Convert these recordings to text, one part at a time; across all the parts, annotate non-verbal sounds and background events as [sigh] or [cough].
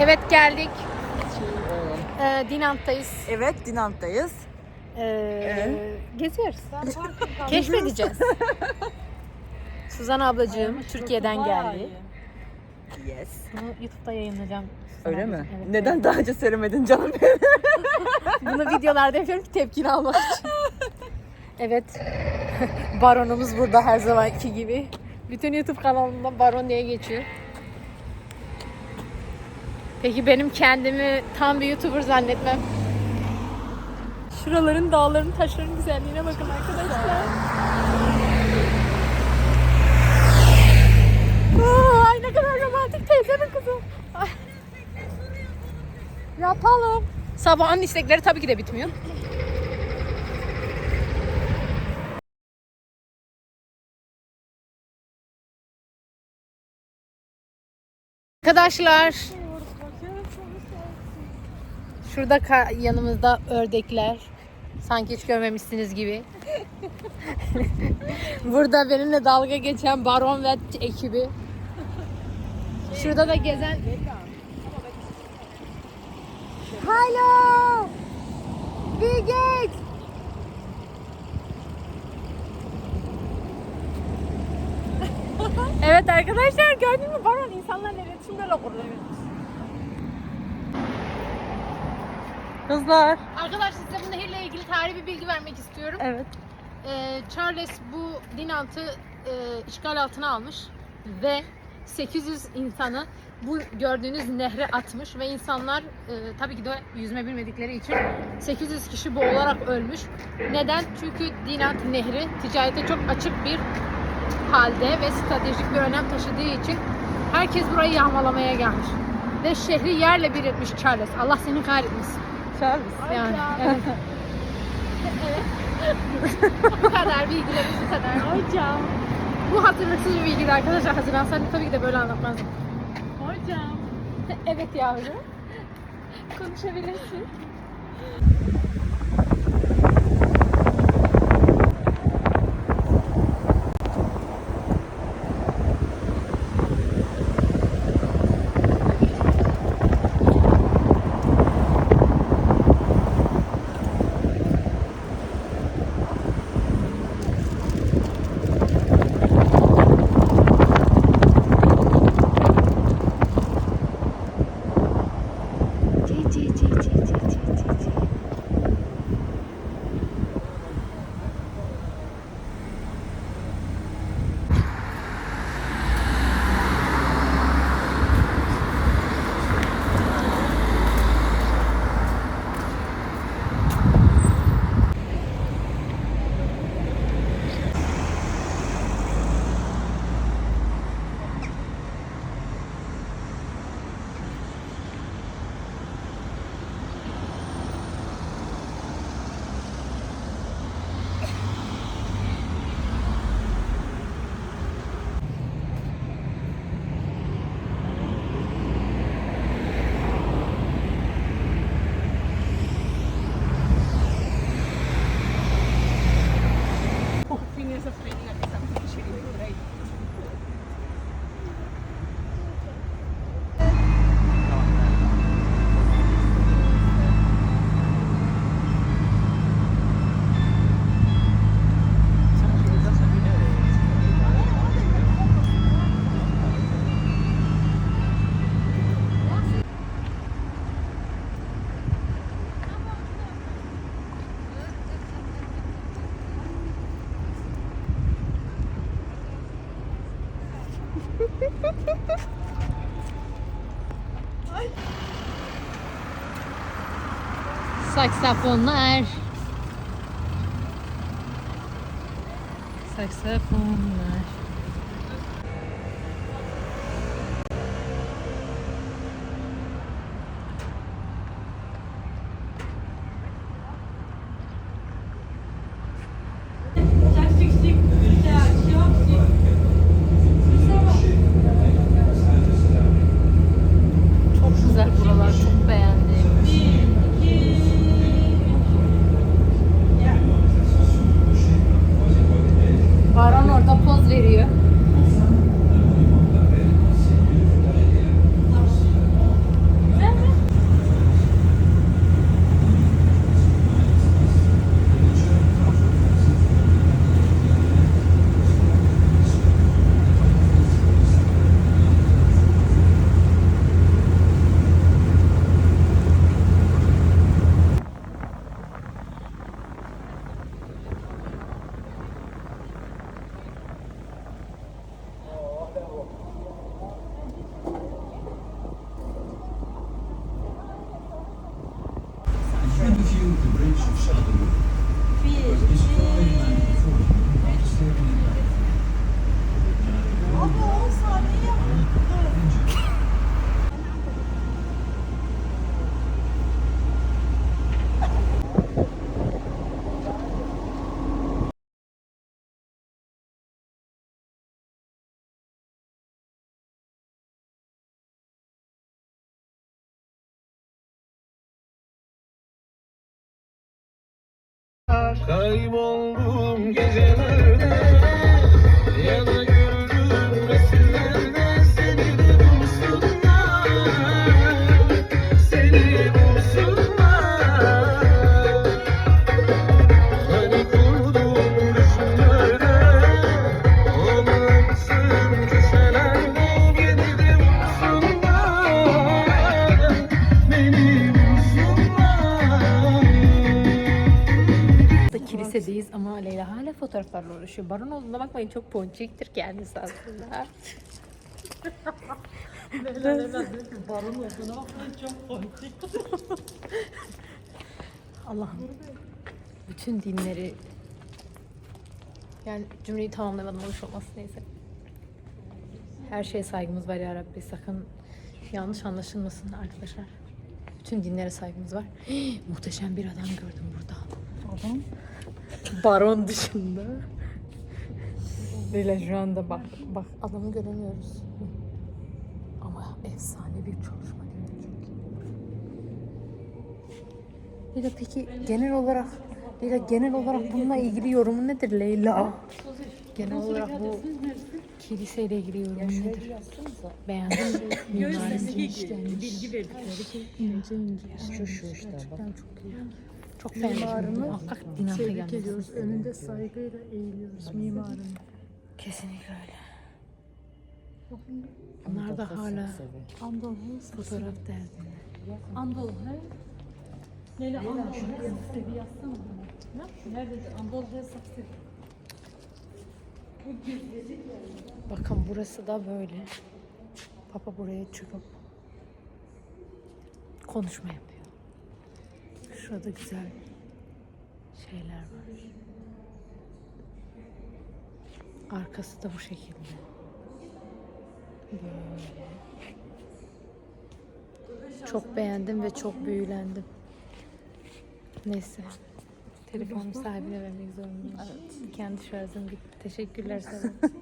Evet geldik. Ee, Dinant'tayız. Evet Dinant'tayız. Ee, Geziyoruz. Keşfedeceğiz. [laughs] Suzan ablacığım Türkiye'den geldi. Yes. Bunu YouTube'da yayınlayacağım. Öyle mi? evet, Neden evet. daha önce söylemedin canım benim? [laughs] Bunu videolarda yapıyorum ki tepkini almak için. Evet. [laughs] Baronumuz burada her zamanki gibi. Bütün YouTube kanalımda Baron diye geçiyor. Peki benim kendimi tam bir YouTuber zannetmem. Şuraların, dağların, taşların güzelliğine bakın arkadaşlar. Aa, ay ne kadar romantik teyzemin kızı. Ay. Yapalım. Sabahın istekleri tabii ki de bitmiyor. Arkadaşlar Şurada yanımızda ördekler. Sanki hiç görmemişsiniz gibi. [laughs] Burada benimle dalga geçen Baron ve ekibi. Şurada da gezen... Hello! Wie geht's? [laughs] evet arkadaşlar gördün mü Baron insanlarla iletişim böyle kuruluyor. Kızlar. Arkadaşlar size bu nehirle ilgili tarihi bir bilgi vermek istiyorum. Evet. Ee, Charles bu Dinant'ı e, işgal altına almış ve 800 insanı bu gördüğünüz nehre atmış ve insanlar e, tabii ki de yüzme bilmedikleri için 800 kişi boğularak ölmüş. Neden? Çünkü Dinant nehri ticarete çok açık bir halde ve stratejik bir önem taşıdığı için herkes burayı yağmalamaya gelmiş. Ve şehri yerle bir etmiş Charles. Allah seni kahretmesin. Charles. Yani [laughs] evet. bu kadar bilgilerimiz bu kadar. Hocam, Bu hazırlıksız bir bilgiydi arkadaşlar. Hazırlansaydım tabii ki de böyle anlatmazdım. hocam. [laughs] Evet yavrum. Konuşabilirsin. Saksafonlar. Saksafonlar. Çok güzel buralar, çok beğendim. Baran orada poz veriyor. Kayboldum gecelerde Leyla fotoğraflarla uğraşıyor. Baron olduğuna bakmayın çok ponçiktir kendisi aslında. Allah'ım bütün dinleri yani cümleyi tamamlamadım hoş olmasın neyse. Her şeye saygımız var ya Rabbi. Sakın yanlış anlaşılmasın arkadaşlar. Bütün dinlere saygımız var. [gasps] muhteşem bir adam gördüm burada. Adam. Baron dışında. Böyle şu anda bak, bak adamı göremiyoruz. Ama efsane bir çalışma değil iyi. Leyla peki genel olarak Leyla genel olarak bununla ilgili yorumun nedir Leyla? Genel olarak bu kiliseyle ilgili yorumun nedir? Beğendin mi? [laughs] Mimarisi işlenmiş. Bilgi verdikleri ince ince. Şu şu işte bak. Gerçekten çok iyi. Çok beğendim. Muhakkak dinamika Tebrik gelmesi. ediyoruz. Önünde saygıyla eğiliyoruz mimarın. Kesinlikle öyle. Bunlar da hala Andol fotoğraf derdinde. Andol he? Leyla Andol he saksı bir yazsana bana. Ne? Nerede? Andol he saksı. Bakın burası da böyle. Papa buraya çıkıp konuşma yapıyor. Şurada güzel şeyler var. Arkası da bu şekilde. Böyle. Çok beğendim ve çok büyülendim. Neyse. Telefonu sahibine vermek zorundayım. Evet. Kendi şarjım bitti. Teşekkürler sana. [laughs]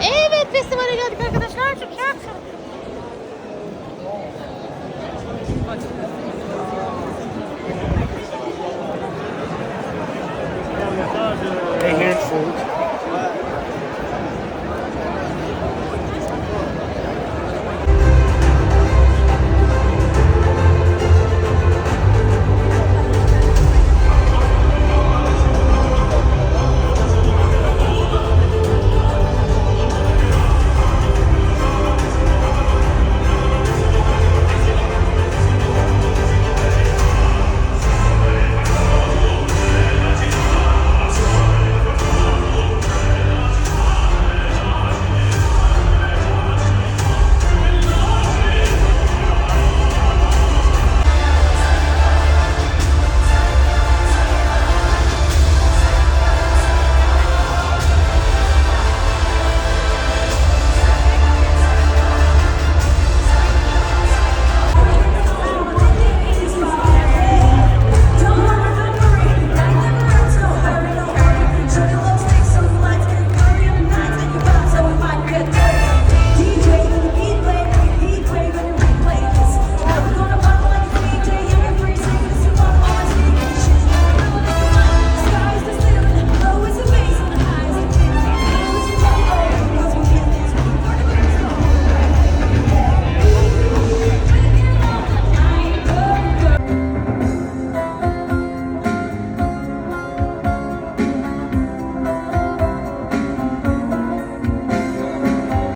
Evet festivale geldik arkadaşlar. Çok çok